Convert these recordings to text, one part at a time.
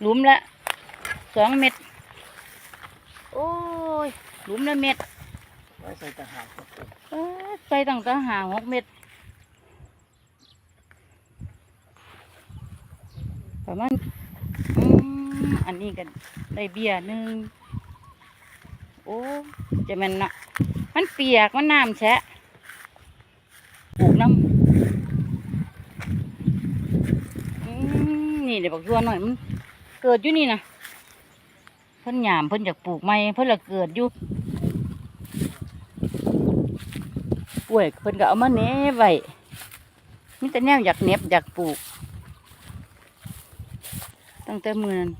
หลุมละสองเม็ด โอ้ย หลุมละเม็ดไว้ใส่ตะหากเอ้อใส่ตั้งแต่หาหกเม็ดประมาณอืมอันนี้กันได้เบียร์หนึ่งโอ้จะแมันเนาะมันเปียก มันน้ำแฉะปลูกน้ำอืมนี่เดี๋ยวบอกตัวหน่อยมันเกิดอยู่นี่นะเพิ่นหยามเพิ่นอยากปลูกไม้เพิ่นละเกิดอยู่ป่วยเพิ่นก็เอามาเน้ไว้มีแต่แนวอยากเน็บอยากปลูก ตั้งแต่มือนั้น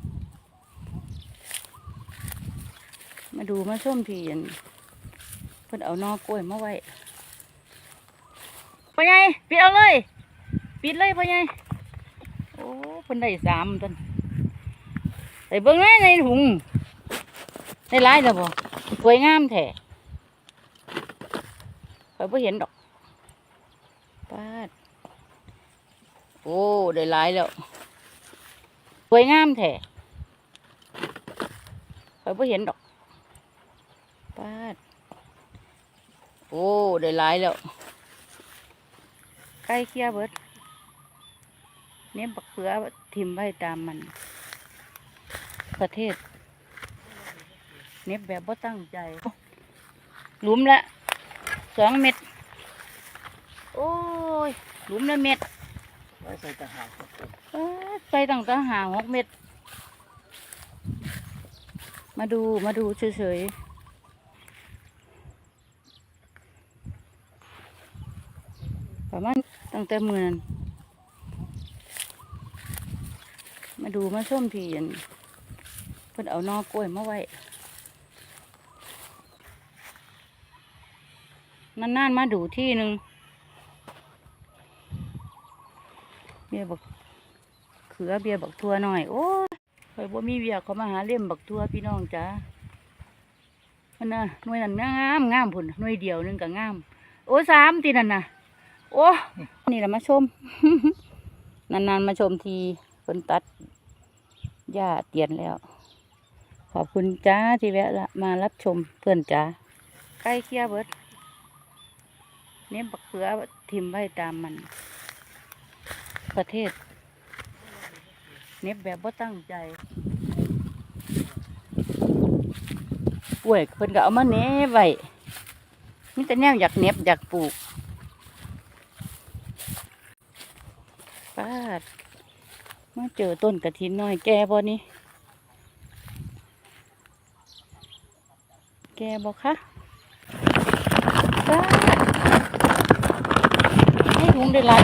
มาดูมาส้มทีนเพิ่นเอานอกล้วยมาไว้พ่อใหญ่ปิดเอาเลย ปิดเลยพ่อใหญ่โอ้เพิ่นได้สามต้น ใส่เบิ้งแน่ในถุงได้ายแล้วบ่สวยงามแท้ข้อยบ่เห็นดอกปาดโอ้ได้หลายแล้วสวยงามแท้ข้อยบ่เห็นดอกปาดโอ้ได้หลายแล้วใกล้เคียเบิดเนี่ยบักเขือทิมไว้ตามมัน ประเทศ เน็บแบบบ่ตั้งใจหลุมละสองเม็ด โอ้ย หลุมละเม็ดไว้ใส่ตะหากเอ้อใส่ตั้งแต่หาหกเม็ด มาดูมาดูเฉยๆประมาณตั้งแต่มือนั้นมาดูมาส้มทีอันเพิ่นเอานอกล้วยมาไว้นานๆมาดูที่หนึ่งเบียบักเขือเบียบักทัวหน่อย โอ้ยข่อยบ่มีเบียเขามาหาเล่มบักทัวพี่น้องจ้ามันน่ะหน่วยนั้นงามงามพุ่นหน่วยเดียวนึงก็งาม โอ้สามตีนั่นน่ะ โอ้นี่แหละมาชม นานๆมาชมทีฝนตัดหญ้าเตียนแล้ว ขอบคุณจ้าที่แวะละมารับชมเพื่อนจ้าใกล้เคียเบิดเนี่ยบักเขือทิมไว้ตามมัน ประเทศเน็บแบบบ่ตั้งใจป่วยเพิ่นก็เอามาเน้ไว้มีแต่แนวอยากเน็บอยากปลูกป้าดมาเจอต้นกระถินน้อยแก่บ่นี่ แก่บ่คะป้าให้ถุงได้ลาย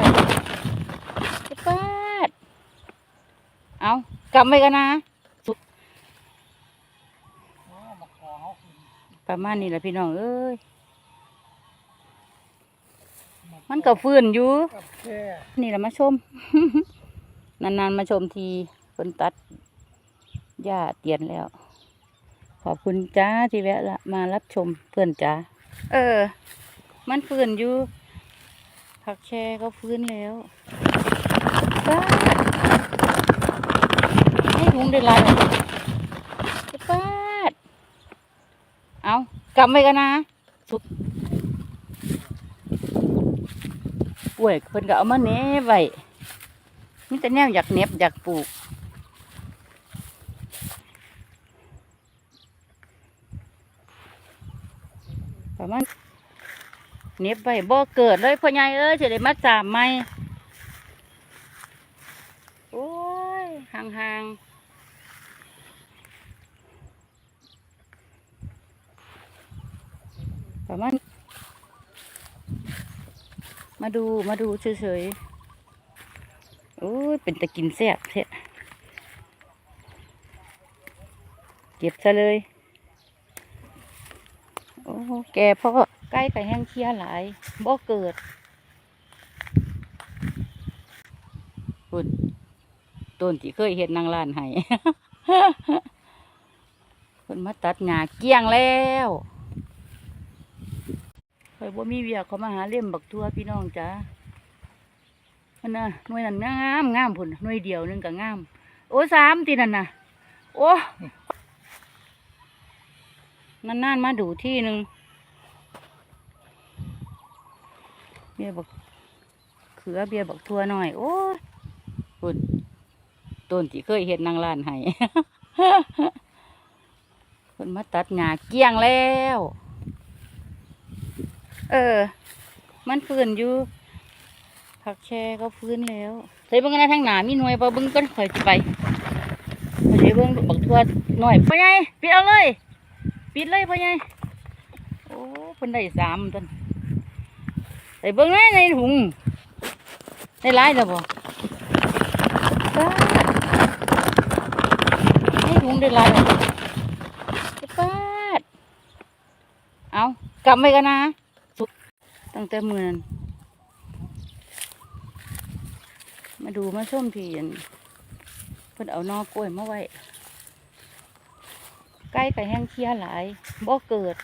ป้าเอากลับไปกันนะประมาณนี้แหละพี่น้องเอ้ย มันก็ฟื้นอยู่ นี่แหละมาชม นานๆมาชมทีคนตัดหญ้าเตียนแล้ว ขอบคุณจ้าที่แวะละมารับชมเพื่อนจ้าเออ มันฟื้นอยู่ผักแช่ก็ฟื้นแล้วจ้าให้ถุงได้หลายเลยป้าดเอากลับไปกันนะสุดป่วยเพิ่นก็เอามาเน้ไว้มีแต่แนวอยากเหน็บอยากปลูก ประมาณเน็บไว้บ่เกิดเลยพ่อใหญ่เอ้ยจะได้มาสามไหมโอ้ยห่างๆประมาณมาดูมาดูเฉยๆ โอ้ย เป็นตะกินแซ่บเทะเก็บซะเลย แกพ่อใกล้ไปแห้งเคี้ยหลายบ่เกิดคุณต้นที่เคยเห็นนางลานให้คนมาตัดหญ้าเกี้ยงแล้วคอยบ่มีเวียกเขามาหาเล่มบักทั่วพี่น้องจ้ามันน่ะหน่วยนั้นงามงามพุ่นหน่วยเดียวนึงก็งาม โอ้สามตีนั่นน่ะ โอ้นานๆมาดูที่หนึ่ง เบียบักเขือเบียบักทัวหน่อย โอ้ยปุ่นต้นที่เคยเห็นนางลานให้คนมาตัดหญ้าเกลี้ยงแล้ว เออ มันฟื้นอยู่ผักแช่ก็ฟื้นแล้วใส่เบิ่งกันนะทางหนามีหน่วยบ่เบิ่งก็ค่อยไปไปเดี๋ยวเบิ่งบักทั่วหน่อยพ่อใหญ่ปิดเอาเลย ปิดเลยพ่อใหญ่โอ้เพิ่นได้สามต้น ใส่เบิ่งนะในถุงได้หลายแล้วบ่ในถุงได้หลายแล้วป้าดเอากลับไปกันนะตั้งแต่มือนมาดูมาส้มทีอันเพิ่นเอานอกล้วยมาไว้ใกล้กับแห้งเคี้ยหลายบ่เกิด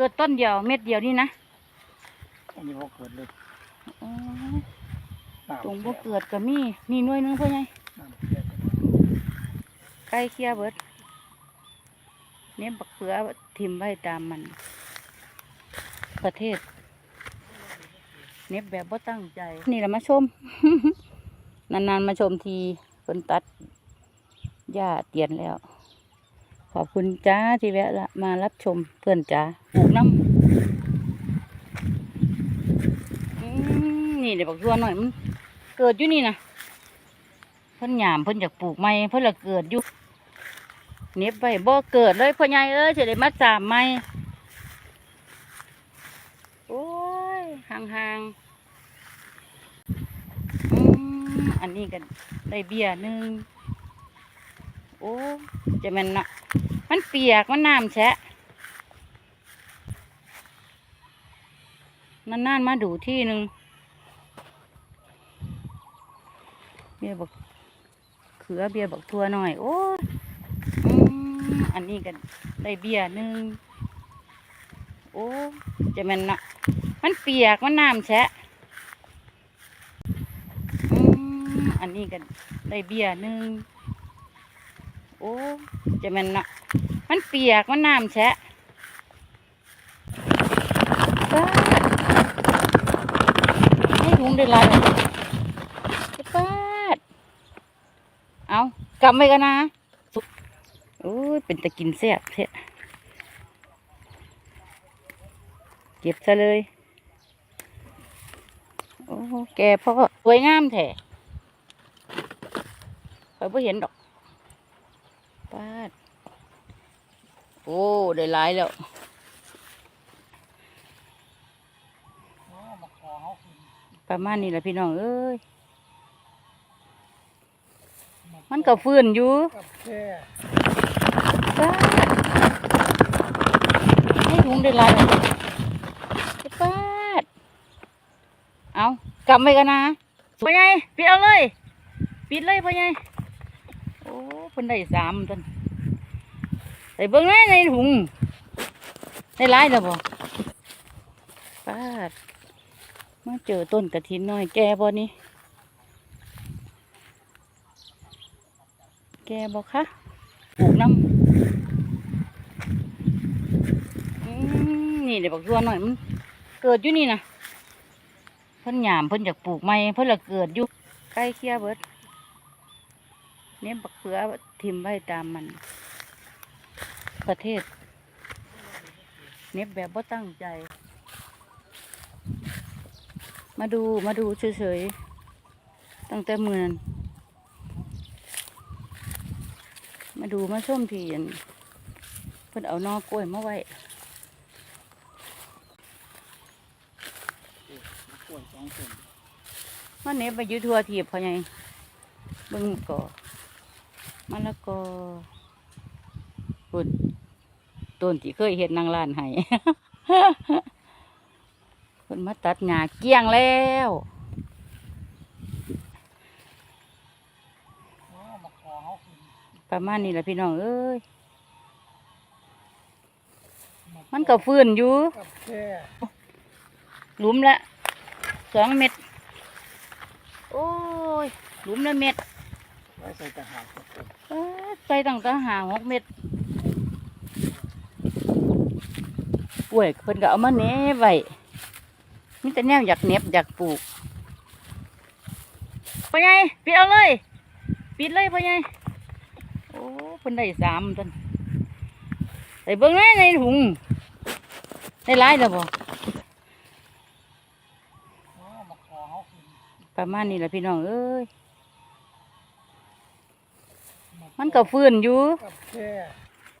เกิดต้นเดียวเม็ดเดียวนี่นะอันนี้บ่เกิดเลยอ๋อน้ำตรงบ่เกิดก็มีนี่หน่วยหนึงเพื่อไงน้ำเสียใกล้เคี้ยเบิดเนี่ยบักเขือทิมไว้ตามมัน ประเทศเน็บแบบบ่ตั้งใจ นี่แหละมาชม นานๆมาชมทีคนตัดหญ้าเตียนแล้วข อบคุณจ้าที่แวะละมารับชมเพื่อนจ้าปลูกน้ำนี่เดี๋ยวบอกทัวหน่อยมันเกิดอยู่นี่นะเพิ่นหยามเพิ่นอยากปลูกไม้เพิ่นละเกิดอยู่เน็บไปบ่เกิดเลยพ่อใหญ่เอ้ยจะได้มาสามไม้โอ้ยห่างๆอันนี้ก็ได้เบี้ยหนึ่ง โอ้จะแมันเนาะมันเปียกมันน้ำแฉะนานๆมาดูที่หนึ่งเบียบักเขือเบียบักทัวหน่อยโอ้อ,อันนี้ก็ได้เบียหนึ่งโอ้จะแมันเนาะมันเปียกมันน้ำแฉะอ,อันนี้ก็ได้เบียหนึ่ง อ้จะมันเนาะมันเปียกมันน้ำแฉะป้าดให้ถุงได้หลายแล้วป้าดเอากลับไปกันนะโอ้ยเป็นตะกินแซ่บเทะเก็บซะเลยโอ้แกพ่อสวยงามแท้คอยไ่เห็นดอกป้าด โอ้ ได้หลายแล้วประมาณนี้แหละพี่น้องเอ้ย มันก็ฟื้นอยู่ให้ถุงได้หลายแล้ป้าด เอากลับไปกันนะพ่อใหญ่ปิดเอาเลย ปิดเลยพ่อใหญ่โอ้เพิ่นได้สามต้น ใส่เบิ้งนะในถุงได้หลายแล้วบ่ป้าดมาเจอต้นกระถินน้อยแก่บ่นี่แก่บ่คะปลูกน้ำอืมนี่เดี๋ยวบอกทัวหน่อยมันเกิดอยู่นี่นะเพิ่นหยามเพิ่นอยากปลูกไม้เพิ่นละเกิดอยู่ใกล้เคียเบิดเนี่ยบักเขือทิมไว้ตามมัน ประเทศ เน็บแบบบ่ตั้งใจ มาดูมาดูเฉยๆ ตั้งแต่เมือนมาดูมาส้มทีนเพิ่นเอานอกล้วยมาไว้มันเน็บไปอยุทัวทีบเขาไงเบิ่งก่อมะละกอปุ่น ต้นที่เคยเห็นนางลานให้เพิ่นมาตัดหญ้าเกลี้ยงแล้วโอ้มาขอเขาขึ้นประมาณนี้แหละพี่น้องเอ้ย มันก็ฟื้นอยู่กับแค่หลุมละสองเม็ด โอ้ย หลุมละเม็ดไว้ใส่กระหางกระปุกเอ้อใส่ตั้งแต่หาหกเม็ด วยเพิ่นก็เอามาเน้ไว้มีแต่แนวอยากเน็บอยากปลูกพ่อใหญ่ปิดเอาเลย ปิดเลยพ่อใหญ่โอ้เพิ่นได้สามตันใส่เบิ่งแหน่ในถุงได้หลายแล้วบ่อประมาณนี้แหละพี่น้องเอ้ยมันก็ฟื้นอยู่